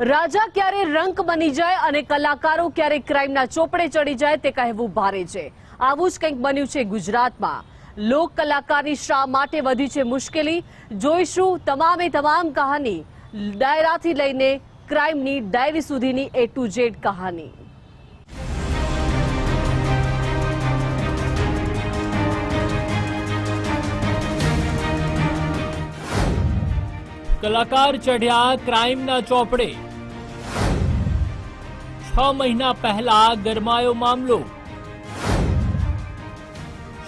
રાજા ક્યારે રંક બની જાય અને કલાકારો ક્યારે ક્રાઇમના ચોપડે ચડી જાય તે કહેવું ભારે છે. આવું જ કંઈક બન્યું છે ગુજરાતમાં. લોક કલાકારની શા માટે વધી છે મુશ્કેલી? જોઈશું તમામે તમામ કહાની. ડાયરાથી લઈને ક્રાઇમની ડાયરી સુધીની એ ટુ ઝેડ કહાની. કલાકાર ચઢ્યા ક્રાઇમના ચોપડે. છ મહિના પહેલા ગરમાયો મામલો.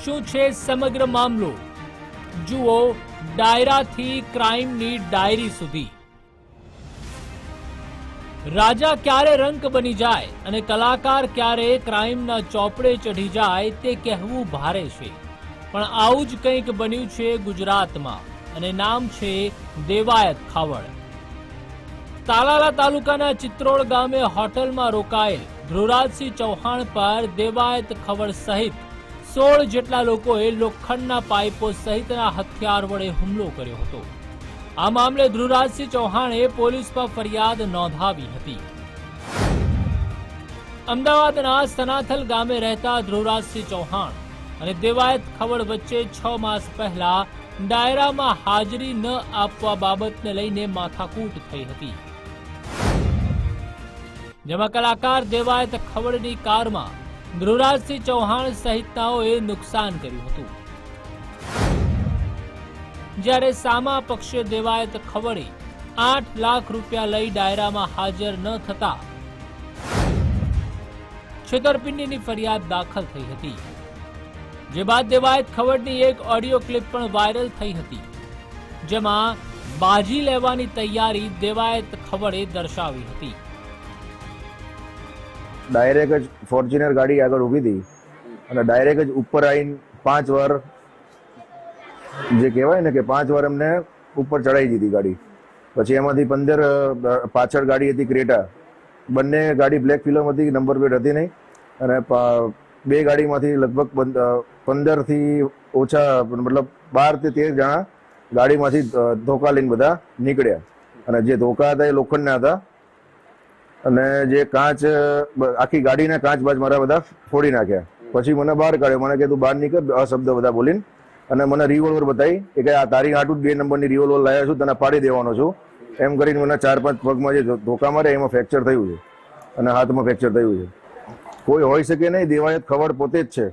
શું છે સમગ્ર મામલો? જુઓ ડાયરાથી ક્રાઇમની ડાયરી સુધી. રાજા ક્યારે રંક બની જાય અને કલાકાર ક્યારે ક્રાઇમના ચોપડે ચઢી જાય તે કહેવું ભારે છે. પણ આવું જ કંઈક બન્યું છે ગુજરાતમાં. અને નામ છે દેવાયત ખાવડ તાલાલા તાલુકાના ચિત્રોડ ગામે હોટલમાં રોકાયેલ ધ્રુવરાજસિંહ ચૌહાણ પર દેવાયત ખવડ સહિત સોળ જેટલા લોકોએ લોખંડના પાઇપો સહિતના હથિયાર વડે હુમલો કર્યો હતો. આ મામલે ધ્રુવરાજસિંહ ચૌહાણે પોલીસ પર ફરિયાદ નોંધાવી હતી. અમદાવાદના સનાથલ ગામે રહેતા ધ્રુવરાજસિંહ ચૌહાણ અને દેવાયત ખવડ વચ્ચે છ માસ પહેલા ડાયરામાં હાજરી ન આપવા બાબતને લઈને માથાકૂટ થઈ હતી. જેમાં કલાકાર દેવાયત ખવડની કારમાં ધ્રુવરાજસિંહ ચૌહાણ સહિતનાઓએ નુકસાન કર્યું હતું. જ્યારે સામા પક્ષે દેવાયત ખવડે આઠ લાખ રૂપિયા લઈ ડાયરામાં હાજર ન થતા છેતરપિંડીની ફરિયાદ દાખલ થઈ હતી. જે બાદ દેવાયત ખવડની એક ઓડિયો ક્લિપ પણ વાયરલ થઈ હતી, જેમાં બાજી લેવાની તૈયારી દેવાયત ખવડે દર્શાવી હતી. ડાયરેક્ટ જ ફોર્ચ્યુનર ગાડી આગળ ઊભી હતી અને ડાયરેક્ટ જ ઉપર આવીને પાંચ વાર, જે કહેવાય ને કે પાંચ વાર એમને ઉપર ચડાવી દીધી ગાડી. પછી એમાંથી પંદર પાછળ ગાડી હતી ક્રેટા. બંને ગાડી બ્લેક ફિલ્મ હતી નંબર પ્લેટ હતી નહીં. અને બે ગાડીમાંથી લગભગ પંદરથી ઓછા, મતલબ બારથી તેર જણા ગાડીમાંથી ધોકા લઈને બધા નીકળ્યા. અને જે ધોકા હતા એ લોખંડના હતા. અને જે કાચ આખી ગાડીના કાચ બાજ મારા બધા ફોડી નાખ્યા. પછી મને બહાર કાઢ્યો. મને કીધું તું બહાર નીકળ. આ શબ્દ બધા બોલીને. અને મને રિવોલ્વર બતાવી કે આ તારી હાટું બે નંબરની રિવોલ્વર લાવ્યા છું, તને પાડી દેવાનો છું. એમ કરીને મને ચાર પાંચ પગમાં જે ધોકા મારે એમાં ફ્રેક્ચર થયું છે. અને હાથમાં ફ્રેક્ચર થયું છે. કોઈ હોઈ શકે નહીં, દેવાયત ખબર પોતે જ છે.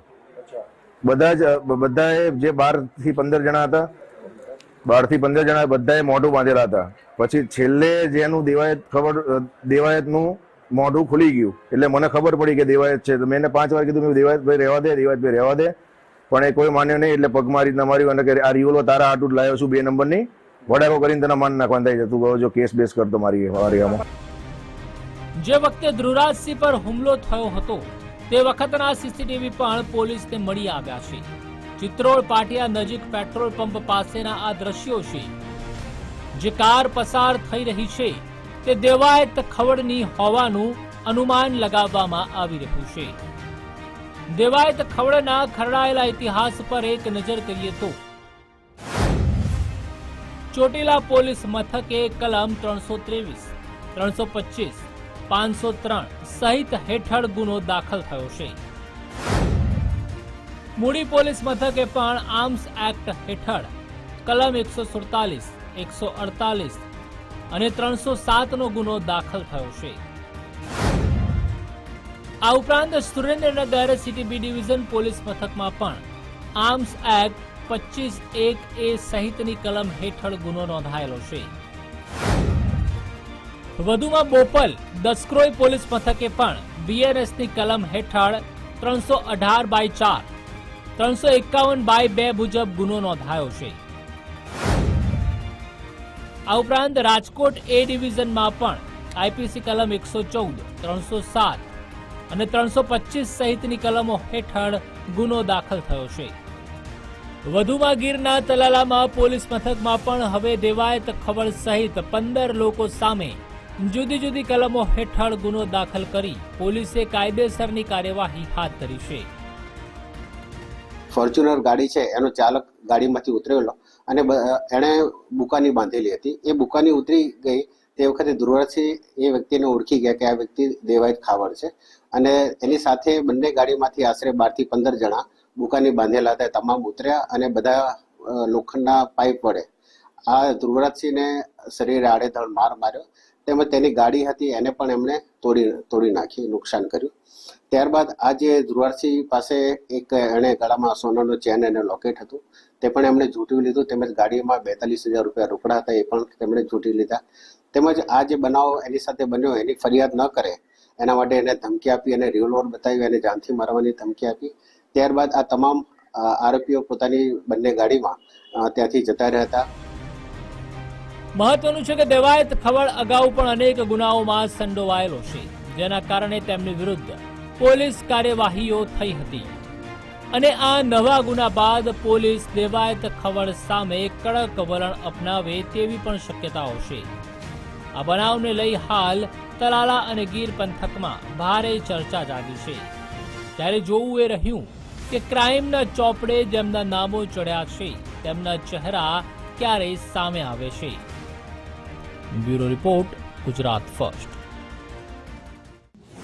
બધા જ, બધાએ જે બારથી પંદર જણા હતા બારથી પંદર જણા બધાએ મોઢું બાંધેલા હતા. પછી છેલ્લે જેનું દેવાયત ખબર દેવાયતનું મોઢું ખુલી ગયું. એટલે મને ખબર પડી કે દેવાયત છે. તો મેં પાંચ વાર કીધું, મેં દેવાયતભાઈ, રહેવા દે, દેવાયતભાઈ, રહેવા દે. પણ એ કોઈ માન્યો નહીં, એટલે પગમાં રીતના માર્યું અને આ રિવોલ્વર તારા આટું લાવ્યો છું, બે નંબરની. વડાકો કરીને તને માન નાખવાનું થાય છે. તું કહો જો કેસ બેસ કરતો મારી મારી જે વખતે ધ્રુરાજસિંહ પર હુમલો થયો હતો તે વખતના સીસીટીવી પણ પોલીસને મળી આવ્યા છે. ચિત્રોડ પાટિયા નજીક પેટ્રોલ પંપ પાસેના આ દ્રશ્યો છે. જે કાર પસાર થઈ રહી છે, તે દેવાયત ખવડની હોવાનું અનુમાન લગાવવામાં આવી રહ્યું છે. દેવાયત ખવડના ખરડાયેલા ઇતિહાસ પર એક નજર કરીએ તો ચોટીલા પોલીસ મથકે કલમ ત્રણસો ત્રેવીસ, ત્રણસો પચીસ પાંચસો ત્રણ સહિત હેઠળ ગુનો દાખલ થયો છે. મૂડી પોલીસ મથકે પણ આર્મ્સ એક્ટ હેઠળ કલમ એકસો સુડતાલીસ, એકસો અડતાલીસ અને ત્રણસો સાતનો ગુનો દાખલ થયો છે. આ ઉપરાંત Surendranagar city B division police મથકમાં પણ આર્મ્સ એક્ટ પચીસ એક એ સહિતની કલમ હેઠળ ગુનો નોંધાયેલો છે. વધુમાં બોપલ દસક્રોઈ પોલીસ મથકે પણ બીએનએસની કલમ હેઠળ ત્રણસો અઢાર બાય ચાર, ત્રણસો એકાવન બાય બે મુજબ ગુનો નોંધાયો છે. આ ઉપરાંત રાજકોટ એ ડિવિઝનમાં પણ આઈપીસી કલમ એકસો ચૌદ, ત્રણસો સાત અને ત્રણસો પચીસ સહિતની કલમો હેઠળ ગુનો દાખલ થયો છે. વધુમાં ગીરના તલાલામાં પોલીસ મથકમાં પણ હવે દેવાયત ખબર સહિત પંદર લોકો સામે જુદી જુદી કલમો હેઠળ ગુનો દાખલ કરી પોલીસે કાયદેસરની કાર્યવાહી હાથ ધરી છે. ફોર્ચ્યુનર ગાડી છે, એનો ચાલક ગાડીમાંથી ઉતરેલો અને એણે બુકાની બાંધેલી હતી. એ બુકાની ઉતરી ગઈ તે વખતે દુર્વાથી એ વ્યક્તિને ઓળખી ગયા કે આ વ્યક્તિ દેવાયત ખાવડ છે અને એની સાથે બંને ગાડીમાંથી આશરે બારથી પંદર જણા બુકાની બાંધેલા હતા. તમામ ઉતર્યા અને બધા લોખંડના પાઇપ વડે આ ધ્રુવરાજસિંહને શરીરે આડેધડ માર માર્યો. તેમજ તેની ગાડી હતી, એને પણ એમણે તોડી તોડી નાખી, નુકસાન કર્યું. ત્યારબાદ આ જે ધ્રુવરાજસિંહ પાસે એક એણે ગળામાં સોનાનું ચેન અને લોકેટ હતું, તે પણ એમણે ઝૂંટવી લીધું. તેમજ ગાડીમાં બેતાલીસ હજાર રૂપિયા રોકડા હતા, એ પણ તેમણે ઝૂંટી લીધા. તેમજ આ જે બનાવ એની સાથે બન્યો, એની ફરિયાદ ન કરે, એના માટે એને ધમકી આપી અને રિવોલ્વર બતાવી અને જાનથી મારવાની ધમકી આપી. ત્યારબાદ આ તમામ આરોપીઓ પોતાની બંને ગાડીમાં ત્યાંથી જતા રહ્યા હતા. મહત્વનું છે કે દેવાયત ખવડ અગાઉ પણ અનેક ગુનાઓમાં સંડોવાયેલો છે, જેના કારણે તેમની વિરુદ્ધ પોલીસ કાર્યવાહીઓ થઈ હતી. અને આ નવા ગુના બાદ પોલીસ દેવાયત ખવડ સામે કડક વલણ અપનાવે તેવી પણ શક્યતાઓ છે. આ બનાવને લઈ હાલ તલાલા અને ગીર પંથકમાં ભારે ચર્ચા જાગી છે. ત્યારે જોવું એ રહ્યું કે ક્રાઇમના ચોપડે જેમના નામો ચડ્યા છે, તેમના ચહેરા ક્યારે સામે આવે છે. Bureau report Gujarat first